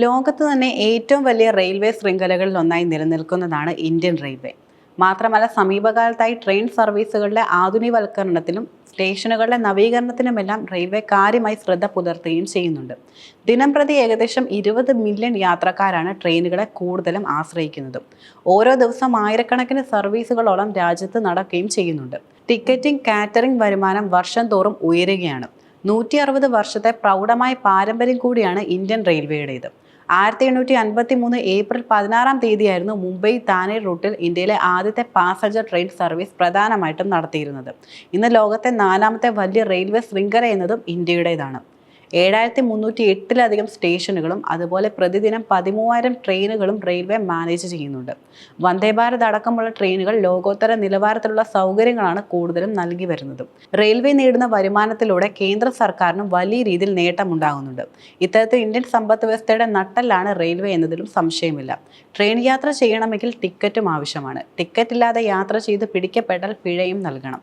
ലോകത്ത് തന്നെ ഏറ്റവും വലിയ റെയിൽവേ ശൃംഖലകളിൽ ഒന്നായി നിലനിൽക്കുന്നതാണ് ഇന്ത്യൻ റെയിൽവേ. മാത്രമല്ല സമീപകാലത്തായി ട്രെയിൻ സർവീസുകളുടെ ആധുനികവൽക്കരണത്തിലും സ്റ്റേഷനുകളുടെ നവീകരണത്തിനുമെല്ലാം റെയിൽവേ കാര്യമായി ശ്രദ്ധ പുലർത്തുകയും ചെയ്യുന്നുണ്ട്. ദിനംപ്രതി ഏകദേശം ഇരുപത് മില്യൺ യാത്രക്കാരാണ് ട്രെയിനുകളെ കൂടുതലും ആശ്രയിക്കുന്നത്. ഓരോ ദിവസം ആയിരക്കണക്കിന് സർവീസുകളോളം രാജ്യത്ത് നടക്കുകയും ചെയ്യുന്നുണ്ട്. ടിക്കറ്റിംഗ് കാറ്ററിംഗ് വരുമാനം വർഷം തോറും ഉയരുകയാണ്. നൂറ്റി അറുപത് വർഷത്തെ പ്രൗഢമായ പാരമ്പര്യം കൂടിയാണ് ഇന്ത്യൻ റെയിൽവേയുടേത്. ആയിരത്തി എണ്ണൂറ്റി അൻപത്തി മൂന്ന് ഏപ്രിൽ പതിനാറാം തീയതിയായിരുന്നു മുംബൈ താനേ റൂട്ടിൽ ഇന്ത്യയിലെ ആദ്യത്തെ പാസഞ്ചർ ട്രെയിൻ സർവീസ് പ്രധാനമായിട്ടും നടത്തിയിരുന്നത്. ഇന്ന് ലോകത്തെ നാലാമത്തെ വലിയ റെയിൽവേ ശൃംഖല എന്നതും ഇന്ത്യയുടേതാണ്. ഏഴായിരത്തി മുന്നൂറ്റി എട്ടിലധികം സ്റ്റേഷനുകളും അതുപോലെ പ്രതിദിനം പതിമൂവായിരം ട്രെയിനുകളും റെയിൽവേ മാനേജ് ചെയ്യുന്നുണ്ട്. വന്ദേ ഭാരത് അടക്കമുള്ള ട്രെയിനുകൾ ലോകോത്തര നിലവാരത്തിലുള്ള സൗകര്യങ്ങളാണ് കൂടുതലും നൽകി വരുന്നത്. റെയിൽവേ നേടുന്ന വരുമാനത്തിലൂടെ കേന്ദ്ര സർക്കാരിനും വലിയ രീതിയിൽ നേട്ടമുണ്ടാകുന്നുണ്ട്. ഇത്തരത്തിൽ ഇന്ത്യൻ സമ്പദ് വ്യവസ്ഥയുടെ നട്ടല്ലാണ് റെയിൽവേ എന്നതിലും സംശയമില്ല. ട്രെയിൻ യാത്ര ചെയ്യണമെങ്കിൽ ടിക്കറ്റും ആവശ്യമാണ്. ടിക്കറ്റ് ഇല്ലാതെ യാത്ര ചെയ്ത് പിടിക്കപ്പെട്ടാൽ പിഴയും നൽകണം.